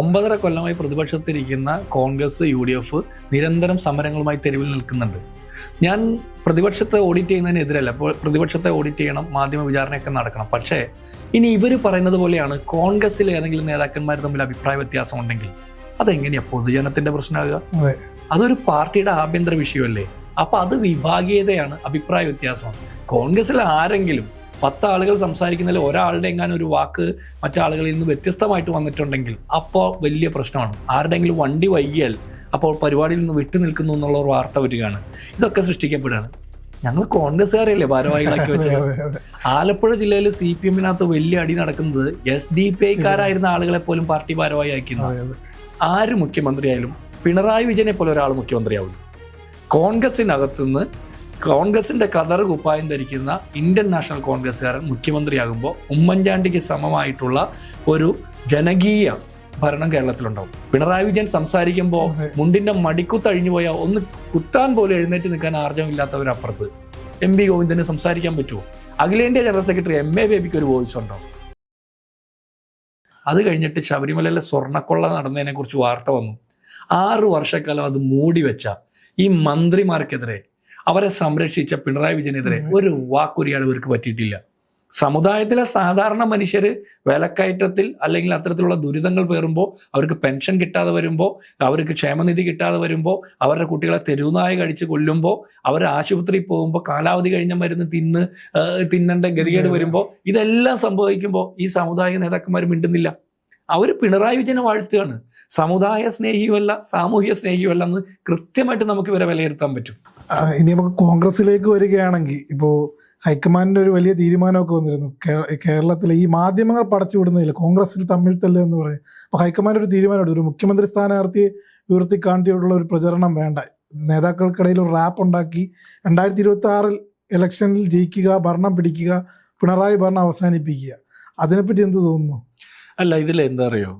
ഒമ്പതര കൊല്ലമായി പ്രതിപക്ഷത്തിരിക്കുന്ന കോൺഗ്രസ് യു ഡി എഫ് നിരന്തരം സമരങ്ങളുമായി തെരുവിൽ നിൽക്കുന്നുണ്ട്. ഞാൻ പ്രതിപക്ഷത്തെ ഓഡിറ്റ് ചെയ്യുന്നതിനെതിരല്ല. അപ്പോൾ പ്രതിപക്ഷത്തെ ഓഡിറ്റ് ചെയ്യണം മാധ്യമ വിചാരണയൊക്കെ നടക്കണം. പക്ഷേ ഇനി ഇവർ പറയുന്നത് പോലെയാണ് കോൺഗ്രസിൽ ഏതെങ്കിലും നേതാക്കന്മാർ തമ്മിൽ അഭിപ്രായ വ്യത്യാസം ഉണ്ടെങ്കിൽ അതെങ്ങനെയാ പൊതുജനത്തിന്റെ പ്രശ്നമാകുക? അതെ. അതൊരു പാർട്ടിയുടെ ആഭ്യന്തര വിഷയമല്ലേ? അപ്പൊ അത് വിഭാഗീയതയാണ് അഭിപ്രായ വ്യത്യാസമാണ്. കോൺഗ്രസിൽ ആരെങ്കിലും പത്ത് ആളുകൾ സംസാരിക്കുന്നതിൽ ഒരാളുടെ എങ്ങാനും ഒരു വാക്ക് മറ്റാളുകളിൽ നിന്ന് വ്യത്യസ്തമായിട്ട് വന്നിട്ടുണ്ടെങ്കിൽ അപ്പോൾ വലിയ പ്രശ്നമാണ്. ആരുടെയെങ്കിലും വണ്ടി വൈകിയാൽ അപ്പോൾ പരിപാടിയിൽ നിന്ന് വിട്ടു നിൽക്കുന്നു എന്നുള്ള ഒരു വാർത്ത വരികയാണ്. ഇതൊക്കെ സൃഷ്ടിക്കപ്പെടുകയാണ്. ഞങ്ങൾ കോൺഗ്രസ്സുകാരല്ലേ ഭാരവാഹികളാക്കി വെച്ചത്. ആലപ്പുഴ ജില്ലയിൽ സി പി എമ്മിനകത്ത് വലിയ അടി നടക്കുന്നത് എസ് ഡി പി ഐക്കാരായിരുന്ന ആളുകളെ പോലും പാർട്ടി ഭാരവാഹി അതെ. ആര് മുഖ്യമന്ത്രിയായാലും പിണറായി വിജയനെ പോലെ ഒരാൾ മുഖ്യമന്ത്രിയാവും കോൺഗ്രസിനകത്തുനിന്ന് കോൺഗ്രസിന്റെ കളർ കുപ്പായം ധരിക്കുന്ന ഇന്ത്യൻ നാഷണൽ കോൺഗ്രസ്സുകാരൻ മുഖ്യമന്ത്രിയാകുമ്പോൾ ഉമ്മൻചാണ്ടിക്ക് സമമായിട്ടുള്ള ഒരു ജനകീയ ഭരണം കേരളത്തിലുണ്ടാവും. പിണറായി വിജയൻ സംസാരിക്കുമ്പോൾ മുണ്ടിന്റെ മടിക്കുത്തഴിഞ്ഞു പോയാൽ ഒന്ന് കുത്താൻ പോലും എഴുന്നേറ്റ് നിൽക്കാൻ ആർജവമില്ലാത്തവരപ്പുറത്ത്. എം പി ഗോവിന്ദന് സംസാരിക്കാൻ പറ്റുമോ അഖിലേന്ത്യാ ജനറൽ സെക്രട്ടറി എം എ ബേബിക്ക് ഒരു വോയിസ് ഉണ്ടോ? അത് കഴിഞ്ഞിട്ട് ശബരിമലയിലെ സ്വർണക്കൊള്ള നടന്നതിനെ കുറിച്ച് വാർത്ത വന്നു. ആറ് വർഷക്കാലം അത് മൂടി വെച്ച ഈ മന്ത്രിമാർക്കെതിരെ അവരെ സംരക്ഷിച്ച പിണറായി വിജയനെതിരെ ഒരു വാക്കുരിയാട് ഇവർക്ക് പറ്റിയിട്ടില്ല. സമുദായത്തിലെ സാധാരണ മനുഷ്യര് വിലക്കയറ്റത്തിൽ അല്ലെങ്കിൽ അത്തരത്തിലുള്ള ദുരിതങ്ങൾ പേറുമ്പോൾ അവർക്ക് പെൻഷൻ കിട്ടാതെ വരുമ്പോൾ അവർക്ക് ക്ഷേമനിധി കിട്ടാതെ വരുമ്പോൾ അവരുടെ കുട്ടികളെ തെരുവുനായ കഴിച്ച് കൊല്ലുമ്പോൾ അവർ ആശുപത്രിയിൽ പോകുമ്പോൾ കാലാവധി കഴിഞ്ഞ മരുന്ന് തിന്ന് തിന്നേണ്ട ഗതികേട് വരുമ്പോൾ ഇതെല്ലാം സംഭവിക്കുമ്പോൾ ഈ സമുദായ നേതാക്കന്മാർ മിണ്ടുന്നില്ല. അവർ പിണറായി വിജയനെ വാഴ്ത്തുകയാണ്. സമുദായ സ്നേഹിയുമല്ല സാമൂഹ്യ സ്നേഹിയുമല്ല എന്ന് കൃത്യമായിട്ട് നമുക്ക് ഇവരെ വിലയിരുത്താൻ പറ്റും. ഇനി നമുക്ക് കോൺഗ്രസിലേക്ക് വരികയാണെങ്കിൽ ഇപ്പോൾ ഹൈക്കമാൻഡിന്റെ ഒരു വലിയ തീരുമാനമൊക്കെ വന്നിരുന്നു. കേരളത്തിലെ ഈ മാധ്യമങ്ങൾ പടച്ചുവിടുന്നില്ല കോൺഗ്രസിൽ തമ്മിൽ തല്ല് എന്ന് പറയും. അപ്പോൾ ഹൈക്കമാൻഡ് ഒരു തീരുമാനമെടുത്തു ഒരു മുഖ്യമന്ത്രി സ്ഥാനാർത്ഥിയെ ഉയർത്തി കാണിയുള്ള ഒരു പ്രചരണം വേണ്ട. നേതാക്കൾക്കിടയിൽ ഒരു റാപ്പ് ഉണ്ടാക്കി രണ്ടായിരത്തി ഇരുപത്തി ആറിൽ ഇലക്ഷനിൽ ജയിക്കുക ഭരണം പിടിക്കുക പിണറായി ഭരണം അവസാനിപ്പിക്കുക. അതിനെപ്പറ്റി എന്ത് തോന്നുന്നു? അല്ല ഇതിൽ എന്താ അറിയോ?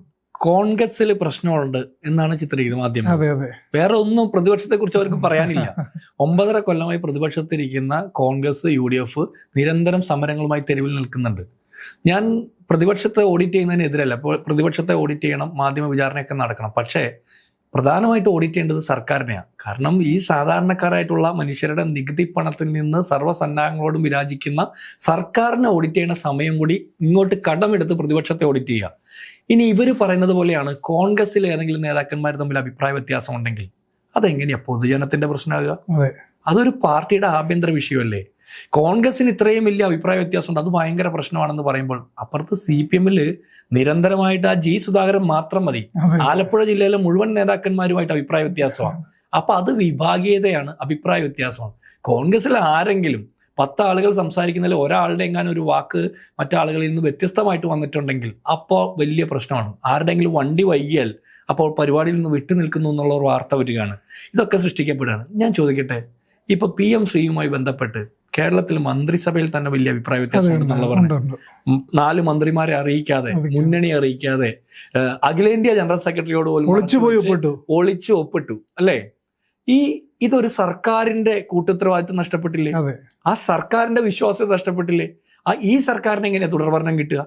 കോൺഗ്രസിൽ പ്രശ്നമുണ്ട് എന്നാണ് ചിത്രീകരിക്കുന്നത് മാധ്യമം അതെ അതെ. വേറെ ഒന്നും പ്രതിപക്ഷത്തെ കുറിച്ച് അവർക്ക് പറയാനില്ല. ഒമ്പതര കൊല്ലമായി പ്രതിപക്ഷത്തിരിക്കുന്ന കോൺഗ്രസ് യു ഡി എഫ് നിരന്തരം സമരങ്ങളുമായി തെരുവിൽ നിൽക്കുന്നുണ്ട്. ഞാൻ പ്രതിപക്ഷത്തെ ഓഡിറ്റ് ചെയ്യുന്നതിനെതിരല്ല. പ്രതിപക്ഷത്തെ ഓഡിറ്റ് ചെയ്യണം മാധ്യമ വിചാരണയൊക്കെ നടക്കണം. പക്ഷേ പ്രധാനമായിട്ട് ഓഡിറ്റ് ചെയ്യേണ്ടത് സർക്കാരിനെയാണ്. കാരണം ഈ സാധാരണക്കാരായിട്ടുള്ള മനുഷ്യരുടെ നികുതി പണത്തിൽ നിന്ന് സർവസന്നാഹങ്ങളോടും വിരാജിക്കുന്ന സർക്കാരിനെ ഓഡിറ്റ് ചെയ്യുന്ന സമയം കൂടി ഇങ്ങോട്ട് കടമെടുത്ത് പ്രതിപക്ഷത്തെ ഓഡിറ്റ് ചെയ്യുക. ഇനി ഇവർ പറയുന്നത് പോലെയാണ് കോൺഗ്രസിൽ ഏതെങ്കിലും നേതാക്കന്മാർ തമ്മിൽ അഭിപ്രായ വ്യത്യാസം ഉണ്ടെങ്കിൽ അതെങ്ങനെയാ പൊതുജനത്തിന്റെ പ്രശ്നമാകുക? അതെ. അതൊരു പാർട്ടിയുടെ ആഭ്യന്തര വിഷയമല്ലേ? കോൺഗ്രസിന് ഇത്രയും വലിയ അഭിപ്രായ വ്യത്യാസമുണ്ട് അത് ഭയങ്കര പ്രശ്നമാണെന്ന് പറയുമ്പോൾ അപ്പുറത്ത് സി പി എമ്മിൽ നിരന്തരമായിട്ട് ആ ജി സുധാകരൻ മാത്രം മതി. ആലപ്പുഴ ജില്ലയിലെ മുഴുവൻ നേതാക്കന്മാരുമായിട്ട് അഭിപ്രായ വ്യത്യാസമാണ്. അപ്പൊ അത് വിഭാഗീയതയാണ് അഭിപ്രായ വ്യത്യാസമാണ്. കോൺഗ്രസിൽ ആരെങ്കിലും പത്ത് ആളുകൾ സംസാരിക്കുന്നതിൽ ഒരാളുടെ എങ്ങാനും ഒരു വാക്ക് മറ്റാളുകളിൽ നിന്ന് വ്യത്യസ്തമായിട്ട് വന്നിട്ടുണ്ടെങ്കിൽ അപ്പോൾ വലിയ പ്രശ്നമാണ്. ആരുടെയെങ്കിലും വണ്ടി വൈകിയാൽ അപ്പോൾ പരിപാടിയിൽ നിന്ന് വിട്ടു നിൽക്കുന്നു എന്നുള്ള ഒരു വാർത്ത വരികയാണ്. ഇതൊക്കെ സൃഷ്ടിക്കപ്പെടുകയാണ്. ഞാൻ ചോദിക്കട്ടെ ഇപ്പൊ പി എം ശ്രീയുമായി ബന്ധപ്പെട്ട് കേരളത്തിൽ മന്ത്രിസഭയിൽ തന്നെ വലിയ അഭിപ്രായ വ്യത്യാസം നാല് മന്ത്രിമാരെ അറിയിക്കാതെ. മുന്നണി അറിയിക്കാതെ അഖിലേന്ത്യാ ജനറൽ സെക്രട്ടറിയോട് പോലും ഒളിച്ചു ഒപ്പിട്ടു. അല്ലേ? ഈ ഇതൊരു സർക്കാരിന്റെ കൂട്ടുത്തരവാദിത്വം നഷ്ടപ്പെട്ടില്ലേ. ആ സർക്കാരിന്റെ വിശ്വാസ്യത നഷ്ടപ്പെട്ടില്ലേ? ആ ഈ സർക്കാരിന് എങ്ങനെയാ തുടർഭരണം കിട്ടുക?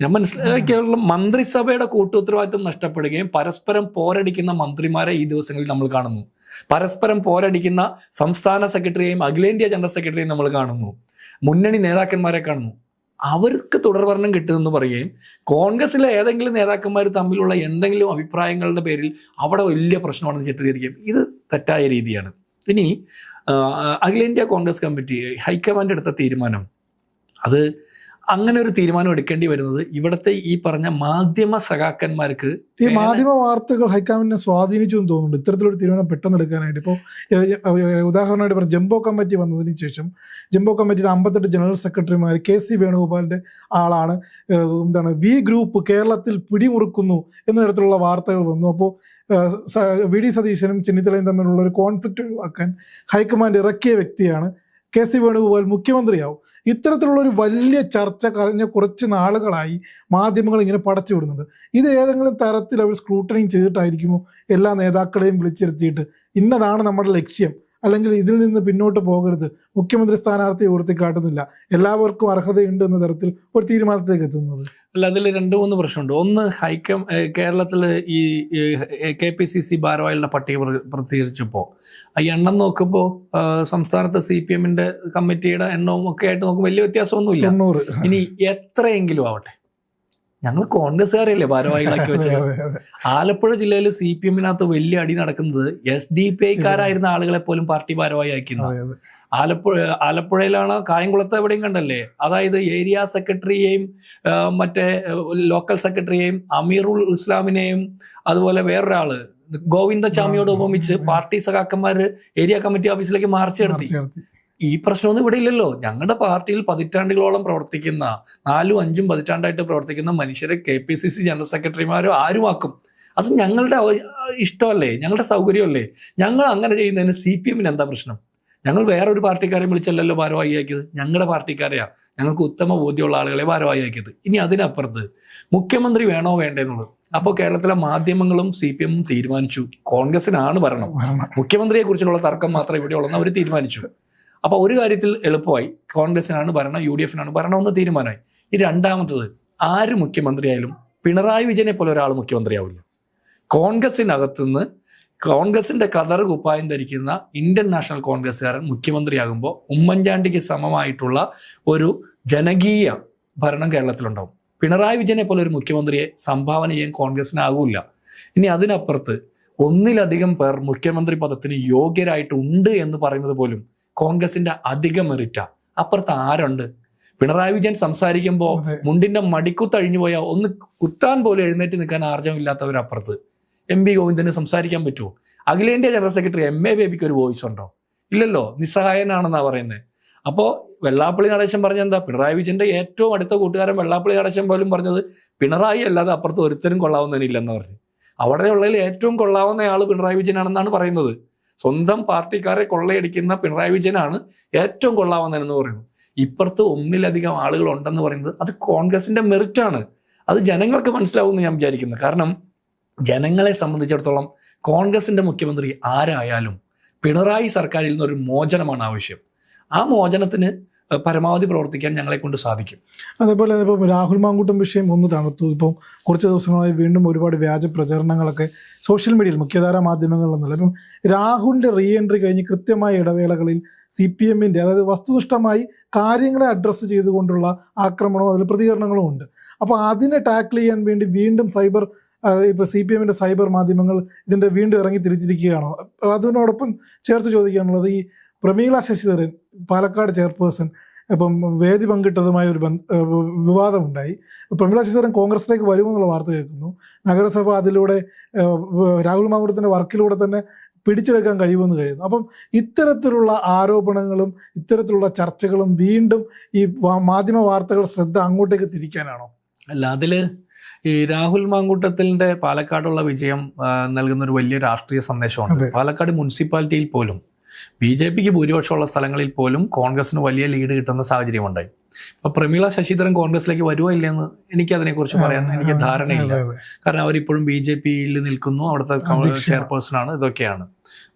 ഞാൻ മനസ്സിലാക്കിയുള്ള മന്ത്രിസഭയുടെ കൂട്ടുത്തരവാദിത്വം നഷ്ടപ്പെടുകയും പരസ്പരം പോരടിക്കുന്ന മന്ത്രിമാരെ ഈ ദിവസങ്ങളിൽ നമ്മൾ കാണുന്നു. പരസ്പരം പോരടിക്കുന്ന സംസ്ഥാന സെക്രട്ടറിയെയും അഖിലേന്ത്യാ ജനറൽ സെക്രട്ടറിയെയും നമ്മൾ കാണുന്നു. മുന്നണി നേതാക്കന്മാരെ കാണുന്നു. അവർക്ക് തുടർഭരണം കിട്ടുമെന്ന് പറയുകയും കോൺഗ്രസിലെ ഏതെങ്കിലും നേതാക്കന്മാർ തമ്മിലുള്ള എന്തെങ്കിലും അഭിപ്രായങ്ങളുടെ പേരിൽ അവിടെ വലിയ പ്രശ്നമാണെന്ന് ചിത്രീകരിക്കുകയും ഇത് തെറ്റായ രീതിയാണ്. ഇനി അഖിലേന്ത്യാ കോൺഗ്രസ് കമ്മിറ്റി ഹൈക്കമാൻഡ് എടുത്ത തീരുമാനം. അത് അങ്ങനെ ഒരു തീരുമാനം എടുക്കേണ്ടി വരുന്നത് ഇവിടുത്തെ ഈ പറഞ്ഞ മാധ്യമ സഖാക്കന്മാർക്ക് ഈ മാധ്യമ വാർത്തകൾ ഹൈക്കമാൻഡിനെ സ്വാധീനിച്ചു എന്ന് തോന്നുന്നുണ്ട്. ഇത്തരത്തിലൊരു തീരുമാനം പെട്ടെന്ന് എടുക്കാനായിട്ട്. ഇപ്പോൾ ഉദാഹരണമായിട്ട് പറഞ്ഞു ജംബോ കമ്മിറ്റി വന്നതിന് ശേഷം ജംബോ കമ്മിറ്റിയിലെ അമ്പത്തെട്ട് ജനറൽ സെക്രട്ടറിമാർ കെ സി വേണുഗോപാലിന്റെ ആളാണ്. എന്താണ് വി ഗ്രൂപ്പ് കേരളത്തിൽ പിടിമുറുക്കുന്നു എന്ന തരത്തിലുള്ള വാർത്തകൾ വന്നു. അപ്പോൾ വി ഡി സതീശനും ചെന്നിത്തലയും തമ്മിലുള്ള ഒരു കോൺഫ്ലിക്റ്റ് ഒഴിവാക്കാൻ ഹൈക്കമാൻഡ് ഇറക്കിയ വ്യക്തിയാണ് കെ സി വേണുഗോപാൽ മുഖ്യമന്ത്രിയാവും. ഇത്തരത്തിലുള്ള ഒരു വലിയ ചർച്ച കഴിഞ്ഞ കുറച്ച് നാളുകളായി മാധ്യമങ്ങൾ ഇങ്ങനെ പടച്ചു വിടുന്നത് ഇത് ഏതെങ്കിലും തരത്തിൽ അവർ സ്ക്രൂട്ടനിങ് ചെയ്തിട്ടായിരിക്കുമോ? എല്ലാ നേതാക്കളെയും വിളിച്ചിരുത്തിയിട്ട് ഇന്നതാണ് നമ്മുടെ ലക്ഷ്യം. അല്ലെങ്കിൽ ഇതിൽ നിന്ന് പിന്നോട്ട് പോകരുത്. മുഖ്യമന്ത്രി സ്ഥാനാർത്ഥിയെ ഉയർത്തിക്കാട്ടുന്നില്ല. എല്ലാവർക്കും അർഹതയുണ്ട് എന്ന തരത്തിൽ ഒരു തീരുമാനത്തിലേക്ക് എത്തുന്നത്. അല്ല അതിൽ രണ്ട് മൂന്ന് പ്രശ്നമുണ്ട്. ഒന്ന് ഹൈക്കം കേരളത്തിൽ ഈ കെ പി സി സി ഭാരവാഹികളുടെ പട്ടിക പ്ര- പ്രസിദ്ധീകരിച്ചപ്പോൾ ആ എണ്ണം നോക്കുമ്പോൾ സംസ്ഥാനത്തെ സി പി എമ്മിന്റെ കമ്മിറ്റിയുടെ എണ്ണവും ഒക്കെ ആയിട്ട് നോക്കുമ്പോൾ വലിയ വ്യത്യാസമൊന്നുമില്ല. ഇനി എത്രയെങ്കിലും ആവട്ടെ. ഞങ്ങൾ കോൺഗ്രസ്സുകാരല്ലേ ഭാരവാഹികളാക്കി വെച്ചത്. ആലപ്പുഴ ജില്ലയിൽ സി പി എമ്മിനകത്ത് വലിയ അടി നടക്കുന്നത് എസ് ഡി പി ഐക്കാരായിരുന്ന ആളുകളെ പോലും പാർട്ടി ഭാരവാഹി ആക്കുന്നത്. ആലപ്പുഴ ആലപ്പുഴയിലാണ് കായംകുളത്ത് എവിടെയും കണ്ടല്ലേ അതായത് ഏരിയ സെക്രട്ടറിയെയും മറ്റേ ലോക്കൽ സെക്രട്ടറിയെയും അമീറുൽ ഇസ്ലാമിനെയും അതുപോലെ വേറൊരാൾ ഗോവിന്ദചാമിയോട് ഉപമിച്ച് പാർട്ടി സഖാക്കന്മാര് ഏരിയ കമ്മിറ്റി ഓഫീസിലേക്ക് മാർച്ച് നടത്തി. ഈ പ്രശ്നമൊന്നും ഇവിടെ ഇല്ലല്ലോ. ഞങ്ങളുടെ പാർട്ടിയിൽ പതിറ്റാണ്ടുകളോളം പ്രവർത്തിക്കുന്ന നാലും അഞ്ചും പതിറ്റാണ്ടായിട്ട് പ്രവർത്തിക്കുന്ന മനുഷ്യരെ K P C C general സെക്രട്ടറിമാരോ ആരുമാക്കും അത് ഞങ്ങളുടെ ഇഷ്ടമല്ലേ? ഞങ്ങളുടെ സൗകര്യമല്ലേ? ഞങ്ങൾ അങ്ങനെ ചെയ്യുന്നതിന് സി പി എമ്മിന് എന്താ പ്രശ്നം? ഞങ്ങൾ വേറൊരു പാർട്ടിക്കാരെ വിളിച്ചല്ലല്ലോ ഭാരവാഹിയാക്കിയത് ഞങ്ങളുടെ പാർട്ടിക്കാരെയാ. ഞങ്ങൾക്ക് ഉത്തമ ബോധ്യമുള്ള ആളുകളെ ഭാരവാഹിയാക്കിയത് ഇനി അതിനപ്പുറത്ത് മുഖ്യമന്ത്രി വേണോ വേണ്ടേ എന്നുള്ളത് അപ്പോൾ കേരളത്തിലെ മാധ്യമങ്ങളും സി പി എമ്മും തീരുമാനിച്ചു. കോൺഗ്രസിനാണ് ഭരണം. മുഖ്യമന്ത്രിയെ കുറിച്ചുള്ള തർക്കം മാത്രമേ ഇവിടെ അവർ തീരുമാനിച്ചു. അപ്പൊ ഒരു കാര്യത്തിൽ എളുപ്പമായി. കോൺഗ്രസിനാണ് ഭരണം യു ഡി എഫിനാണ് ഭരണം എന്ന് തീരുമാനമായി. ഈ രണ്ടാമത്തത് ആര് മുഖ്യമന്ത്രിയായാലും പിണറായി വിജയനെ പോലെ ഒരാൾ മുഖ്യമന്ത്രിയാവില്ല. കോൺഗ്രസിനകത്തുനിന്ന് കോൺഗ്രസിന്റെ കളർ കുപ്പായം ധരിക്കുന്ന ഇന്ത്യൻ നാഷണൽ കോൺഗ്രസ്സുകാരൻ മുഖ്യമന്ത്രിയാകുമ്പോൾ ഉമ്മൻചാണ്ടിക്ക് സമമായിട്ടുള്ള ഒരു ജനകീയ ഭരണം കേരളത്തിലുണ്ടാവും. പിണറായി വിജയനെ പോലെ ഒരു മുഖ്യമന്ത്രിയെ സംഭാവന ചെയ്യാൻ കോൺഗ്രസിനാകില്ല. ഇനി അതിനപ്പുറത്ത് ഒന്നിലധികം പേർ മുഖ്യമന്ത്രി പദത്തിന് യോഗ്യരായിട്ടുണ്ട് എന്ന് പറയുന്നത് പോലും കോൺഗ്രസിന്റെ അധിക മെറിറ്റ അപ്പുറത്ത് ആരുണ്ട്? പിണറായി വിജയൻ സംസാരിക്കുമ്പോൾ മുണ്ടിന്റെ മടിക്കുത്തഴിഞ്ഞു പോയാൽ ഒന്ന് കുത്താൻ പോലും എഴുന്നേറ്റ് നിൽക്കാൻ ആർജവമില്ലാത്തവരപ്പുറത്ത് എം പി ഗോവിന്ദന് സംസാരിക്കാൻ പറ്റുമോ അഖിലേന്ത്യാ ജനറൽ സെക്രട്ടറി എം എ ബേബിക്ക് ഒരു വോയിസ് ഉണ്ടോ? ഇല്ലല്ലോ നിസ്സഹായനാണെന്നാ പറയുന്നത് അപ്പോൾ വെള്ളാപ്പള്ളി നടേശൻ പറഞ്ഞ എന്താ? പിണറായി വിജയന്റെ ഏറ്റവും അടുത്ത കൂട്ടുകാരൻ വെള്ളാപ്പള്ളി നടേശൻ പോലും പറഞ്ഞത് പിണറായി അല്ലാതെ അപ്പുറത്ത് ഒരുത്തരും കൊള്ളാവുന്നതിനില്ലെന്ന് പറഞ്ഞു. അവിടെ ഉള്ളതിൽ ഏറ്റവും കൊള്ളാവുന്ന ആൾ പിണറായി വിജയനാണെന്നാണ് പറയുന്നത്. സ്വന്തം പാർട്ടിക്കാരെ കൊള്ളയടിക്കുന്ന പിണറായി വിജയനാണ് ഏറ്റവും കൊള്ളാവുന്നതെന്ന് പറയുന്നത് ഇപ്പുറത്ത് ഒന്നിലധികം ആളുകൾ ഉണ്ടെന്ന് പറയുന്നത് അത് കോൺഗ്രസിന്റെ മെറിറ്റാണ്. അത് ജനങ്ങൾക്ക് മനസ്സിലാവുമെന്ന് ഞാൻ വിചാരിക്കുന്നു. കാരണം ജനങ്ങളെ സംബന്ധിച്ചിടത്തോളം കോൺഗ്രസിന്റെ മുഖ്യമന്ത്രി ആരായാലും പിണറായി സർക്കാരിൽ നിന്നൊരു മോചനമാണ് ആവശ്യം. ആ മോചനത്തിന് പരമാവധി പ്രവർത്തിക്കാൻ ഞങ്ങളെ കൊണ്ട് സാധിക്കും. അതേപോലെ ഇപ്പം രാഹുൽ മാങ്കൂട്ടം വിഷയം ഒന്ന് തണുത്തു. ഇപ്പം കുറച്ച് ദിവസങ്ങളായി വീണ്ടും ഒരുപാട് വ്യാജ പ്രചരണങ്ങളൊക്കെ സോഷ്യൽ മീഡിയയിൽ മുഖ്യധാരാ മാധ്യമങ്ങളിൽ ഇപ്പം രാഹുലിന്റെ റീ എൻട്രി കഴിഞ്ഞ് കൃത്യമായ ഇടവേളകളിൽ സി പി എമ്മിന്റെ അതായത് വസ്തുനിഷ്ഠമായി കാര്യങ്ങളെ അഡ്രസ്സ് ചെയ്തുകൊണ്ടുള്ള ആക്രമണവും അതിൽ പ്രതികരണങ്ങളും ഉണ്ട്. അപ്പോൾ അതിനെ ടാക്കിൾ ചെയ്യാൻ വേണ്ടി വീണ്ടും സൈബർ ഇപ്പൊ സി പി എമ്മിന്റെ സൈബർ മാധ്യമങ്ങൾ ഇതിന്റെ വീണ്ടും ഇറങ്ങി തിരിച്ചിരിക്കുകയാണോ? അതിനോടൊപ്പം ചേർത്ത് ചോദിക്കാനുള്ളത് ഈ പ്രമീള ശശിധരൻ പാലക്കാട് ചെയർപേഴ്സൺ ഇപ്പം വേദി പങ്കിട്ടതുമായ ഒരു വിവാദമുണ്ടായി. പ്രമീള ശശിധരൻ കോൺഗ്രസിലേക്ക് വരുമെന്നുള്ള വാർത്ത കേൾക്കുന്നു. നഗരസഭ അതിലൂടെ രാഹുൽ മാങ്കുടത്തിന്റെ വർക്കിലൂടെ തന്നെ പിടിച്ചെടുക്കാൻ കഴിയുമെന്ന് കഴിയുന്നു അപ്പം ഇത്തരത്തിലുള്ള ആരോപണങ്ങളും ഇത്തരത്തിലുള്ള ചർച്ചകളും വീണ്ടും ഈ മാധ്യമ വാർത്തകൾ ശ്രദ്ധ അങ്ങോട്ടേക്ക് തിരിക്കാനാണോ? അല്ല അതിൽ ഈ രാഹുൽ മാങ്കൂട്ടത്തിന്റെ പാലക്കാടുള്ള വിജയം നൽകുന്ന ഒരു വലിയ രാഷ്ട്രീയ സന്ദേശമാണ് പാലക്കാട് മുനിസിപ്പാലിറ്റിയിൽ പോലും ബി ജെ പിക്ക് ഭൂരിപക്ഷമുള്ള സ്ഥലങ്ങളിൽ പോലും കോൺഗ്രസിന് വലിയ ലീഡ് കിട്ടുന്ന സാഹചര്യം ഉണ്ടായി അപ്പൊ പ്രമീള ശശിധരൻ കോൺഗ്രസിലേക്ക് വരുമോ ഇല്ലെന്ന് എനിക്ക് അതിനെക്കുറിച്ച് പറയാൻ എനിക്ക് ധാരണയില്ല. കാരണം അവരിപ്പോഴും ബി ജെ പിയിൽ നിൽക്കുന്നു. അവിടുത്തെ ആണ് ഇതൊക്കെയാണ്.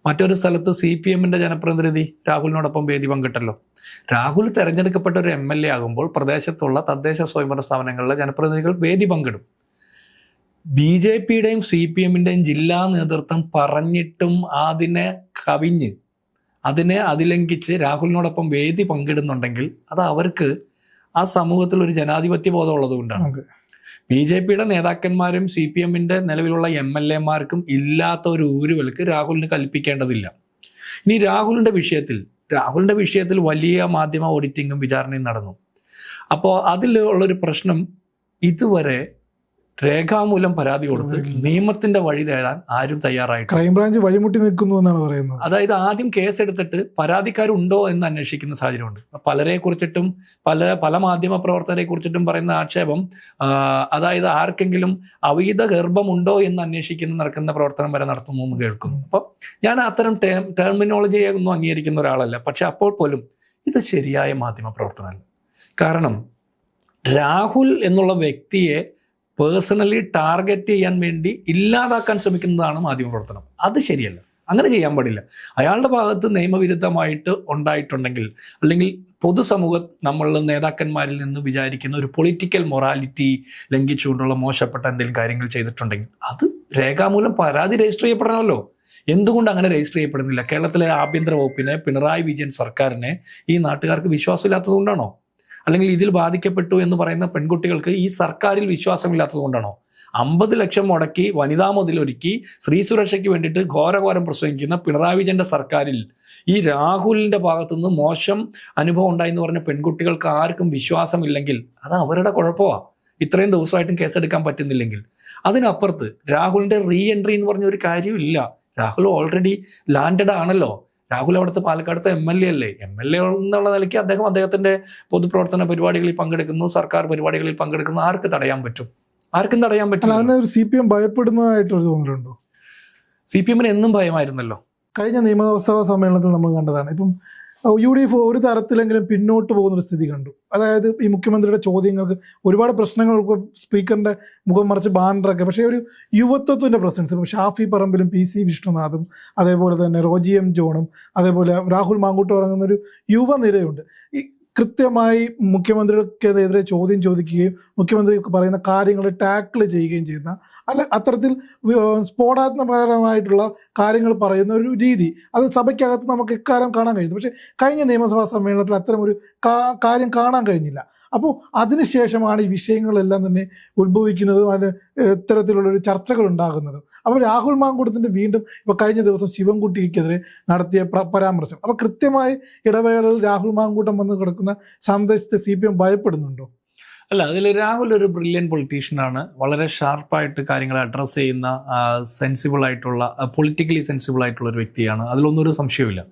മറ്റൊരു സ്ഥലത്ത് സി പി എമ്മിന്റെ ജനപ്രതിനിധി രാഹുലിനോടൊപ്പം വേദി പങ്കിട്ടല്ലോ. രാഹുൽ തെരഞ്ഞെടുക്കപ്പെട്ട ഒരു എം എൽ എ ആകുമ്പോൾ പ്രദേശത്തുള്ള തദ്ദേശ സ്വയംഭരണ സ്ഥാപനങ്ങളിലെ ജനപ്രതിനിധികൾ വേദി പങ്കിടും. ബി ജെ പിയുടെയും സി പി എമ്മിന്റെയും ജില്ലാ നേതൃത്വം പറഞ്ഞിട്ടും അതിനെ കവിഞ്ഞ് അതിനെ അതിലംഘിച്ച് രാഹുലിനോടൊപ്പം വേദി പങ്കിടുന്നുണ്ടെങ്കിൽ അത് അവർക്ക് ആ സമൂഹത്തിൽ ഒരു ജനാധിപത്യ ബോധം ഉള്ളത് കൊണ്ടാണ്. ബി ജെ പിയുടെ നേതാക്കന്മാരും സി പി എമ്മിന്റെ നിലവിലുള്ള എം എൽ എമാർക്കും ഇല്ലാത്ത ഒരു ഊരുവൽക്ക് രാഹുലിന് കൽപ്പിക്കേണ്ടതില്ല. ഇനി രാഹുലിന്റെ വിഷയത്തിൽ രാഹുലിന്റെ വിഷയത്തിൽ വലിയ മാധ്യമ ഓഡിറ്റിങ്ങും വിചാരണയും നടന്നു. അപ്പോൾ അതിലുള്ളൊരു പ്രശ്നം ഇതുവരെ രേഖാമൂലം പരാതി കൊടുത്ത് നിയമത്തിന്റെ വഴി തേടാൻ ആരും തയ്യാറായിട്ട് ക്രൈംബ്രാഞ്ച് വഴിമുട്ടി നിൽക്കുന്നു എന്നാണ് പറയുന്നത്. അതായത് ആദ്യം കേസ് എടുത്തിട്ട് പരാതിക്കാരുണ്ടോ എന്ന് അന്വേഷിക്കുന്ന സാഹചര്യമുണ്ട്. പലരെ കുറിച്ചിട്ടും പല പല മാധ്യമ പ്രവർത്തകരെ കുറിച്ചിട്ടും പറയുന്ന ആക്ഷേപം അതായത് ആർക്കെങ്കിലും അവൈധ ഗർഭമുണ്ടോ എന്ന് അന്വേഷിക്കുന്ന നടക്കുന്ന പ്രവർത്തനം വരെ നടത്തുന്നു എന്ന് കേൾക്കുന്നു. അപ്പം ഞാൻ അത്തരം ടേം ടെർമിനോളജിയെ ഒന്നും അംഗീകരിക്കുന്ന ഒരാളല്ല. പക്ഷെ അപ്പോൾ പോലും ഇത് ശരിയായ മാധ്യമ പ്രവർത്തനമല്ല. കാരണം രാഹുൽ എന്നുള്ള വ്യക്തിയെ പേഴ്സണലി ടാർഗറ്റ് ചെയ്യാൻ വേണ്ടി ഇല്ലാതാക്കാൻ ശ്രമിക്കുന്നതാണ് മാധ്യമ പ്രവർത്തനം. അത് ശരിയല്ല. അങ്ങനെ ചെയ്യാൻ പാടില്ല. അയാളുടെ ഭാഗത്ത് നിയമവിരുദ്ധമായിട്ട് ഉണ്ടായിട്ടുണ്ടെങ്കിൽ അല്ലെങ്കിൽ പൊതുസമൂഹ നമ്മൾ നേതാക്കന്മാരിൽ നിന്ന് വിചാരിക്കുന്ന ഒരു പൊളിറ്റിക്കൽ മൊറാലിറ്റി ലംഘിച്ചുകൊണ്ടുള്ള മോശപ്പെട്ട എന്തെങ്കിലും കാര്യങ്ങൾ ചെയ്തിട്ടുണ്ടെങ്കിൽ അത് രേഖാമൂലം പരാതി രജിസ്റ്റർ ചെയ്യപ്പെടണമല്ലോ. എന്തുകൊണ്ട് അങ്ങനെ രജിസ്റ്റർ ചെയ്യപ്പെടുന്നില്ല? കേരളത്തിലെ ആഭ്യന്തര വകുപ്പിനെ പിണറായി വിജയൻ സർക്കാരിനെ ഈ നാട്ടുകാർക്ക് വിശ്വാസമില്ലാത്തത് കൊണ്ടാണോ? അല്ലെങ്കിൽ ഇതിൽ ബാധിക്കപ്പെട്ടു എന്ന് പറയുന്ന പെൺകുട്ടികൾക്ക് ഈ സർക്കാരിൽ വിശ്വാസമില്ലാത്തത് കൊണ്ടാണോ? അമ്പത് ലക്ഷം മുടക്കി വനിതാ മുതലൊരുക്കി സ്ത്രീ സുരക്ഷയ്ക്ക് വേണ്ടിയിട്ട് ഘോരഘോരം പ്രസംഗിക്കുന്ന പിണറായി വിജയന്റെ സർക്കാരിൽ ഈ രാഹുലിന്റെ ഭാഗത്തുനിന്ന് മോശം അനുഭവം ഉണ്ടായി എന്ന് പറഞ്ഞ പെൺകുട്ടികൾക്ക് ആർക്കും വിശ്വാസമില്ലെങ്കിൽ അത് അവരുടെ കുഴപ്പമാണ് ഇത്രയും ദിവസമായിട്ടും കേസെടുക്കാൻ പറ്റുന്നില്ലെങ്കിൽ. അതിനപ്പുറത്ത് രാഹുലിന്റെ റീ എൻട്രി എന്ന് പറഞ്ഞ ഒരു കാര്യമില്ല രാഹുൽ ഓൾറെഡി ലാൻഡഡ് ആണല്ലോ. രാഹുൽ അവിടുത്തെ പാലക്കാടത്തെ എം എൽ എ അല്ലേ? എം എൽ എ എന്നുള്ള നിലയ്ക്ക് അദ്ദേഹം അദ്ദേഹത്തിന്റെ പൊതുപ്രവർത്തന പരിപാടികളിൽ പങ്കെടുക്കുന്നു സർക്കാർ പരിപാടികളിൽ പങ്കെടുക്കുന്നു. ആർക്ക് തടയാൻ പറ്റും? ആർക്കും തടയാൻ പറ്റും സി പി എം ഭയപ്പെടുന്നതായിട്ടൊരു തോന്നലുണ്ടോ? സി പി എമ്മിന് എന്നും ഭയമായിരുന്നല്ലോ. കഴിഞ്ഞ നിയമസഭാ സമ്മേളനത്തിൽ നമ്മൾ കണ്ടതാണ്. ഇപ്പം യു ഡി എഫ് ഒരു തരത്തിലെങ്കിലും പിന്നോട്ട് പോകുന്ന ഒരു സ്ഥിതി കണ്ടു. അതായത് ഈ മുഖ്യമന്ത്രിയുടെ ചോദ്യങ്ങൾക്ക് ഒരുപാട് പ്രശ്നങ്ങൾക്ക് സ്പീക്കറിന്റെ മുഖം മറിച്ച് ബാനറൊക്കെ പക്ഷേ ഒരു യുവത്വത്തിന്റെ പ്രസൻസ് ഇപ്പം ഷാഫി പറമ്പിലും പി സി വിഷ്ണുനാഥും അതേപോലെ തന്നെ റോജി എം ജോണും അതേപോലെ രാഹുൽ മാങ്കൂട്ട് ഇറങ്ങുന്ന ഒരു യുവനിരയുണ്ട്. ഈ കൃത്യമായി മുഖ്യമന്ത്രിക്കെതിരെ ചോദ്യം ചോദിക്കുകയും മുഖ്യമന്ത്രി പറയുന്ന കാര്യങ്ങൾ ടാക്കിൾ ചെയ്യുകയും ചെയ്യുന്ന അല്ല അത്തരത്തിൽ സ്ഫോടാത്മകരമായിട്ടുള്ള കാര്യങ്ങൾ പറയുന്ന ഒരു രീതി. അത് സഭയ്ക്കകത്ത് നമുക്ക് ഇക്കാലം കാണാൻ കഴിയുന്നു. പക്ഷേ കഴിഞ്ഞ നിയമസഭാ സമ്മേളനത്തിൽ അത്തരം ഒരു കാര്യം കാണാൻ കഴിഞ്ഞില്ല. അപ്പോൾ അതിനുശേഷമാണ് ഈ വിഷയങ്ങളെല്ലാം തന്നെ ഉത്ഭവിക്കുന്നതും അതിന് ഇത്തരത്തിലുള്ളൊരു ചർച്ചകൾ ഉണ്ടാകുന്നതും അപ്പോൾ രാഹുൽ മാങ്കൂട്ടത്തിന്റെ വീണ്ടും ഇപ്പോൾ കഴിഞ്ഞ ദിവസം ശിവൻകുട്ടിക്കെതിരെ നടത്തിയ പ്ര- പരാമർശം. അപ്പോൾ കൃത്യമായി ഇടവേളയിൽ രാഹുൽ മാങ്കൂട്ടം വന്ന് കിടക്കുന്ന സന്ദേശത്തെ സി പി എം ഭയപ്പെടുന്നുണ്ടോ? അല്ല അതിൽ രാഹുൽ ഒരു ബ്രില്യൻ പൊളിറ്റീഷ്യനാണ് വളരെ ഷാർപ്പായിട്ട് കാര്യങ്ങൾ അഡ്രസ്സ് ചെയ്യുന്ന സെൻസിബിൾ ആയിട്ടുള്ള പൊളിറ്റിക്കലി സെൻസിബിൾ ആയിട്ടുള്ള ഒരു വ്യക്തിയാണ്. അതിലൊന്നും ഒരു സംശയമില്ല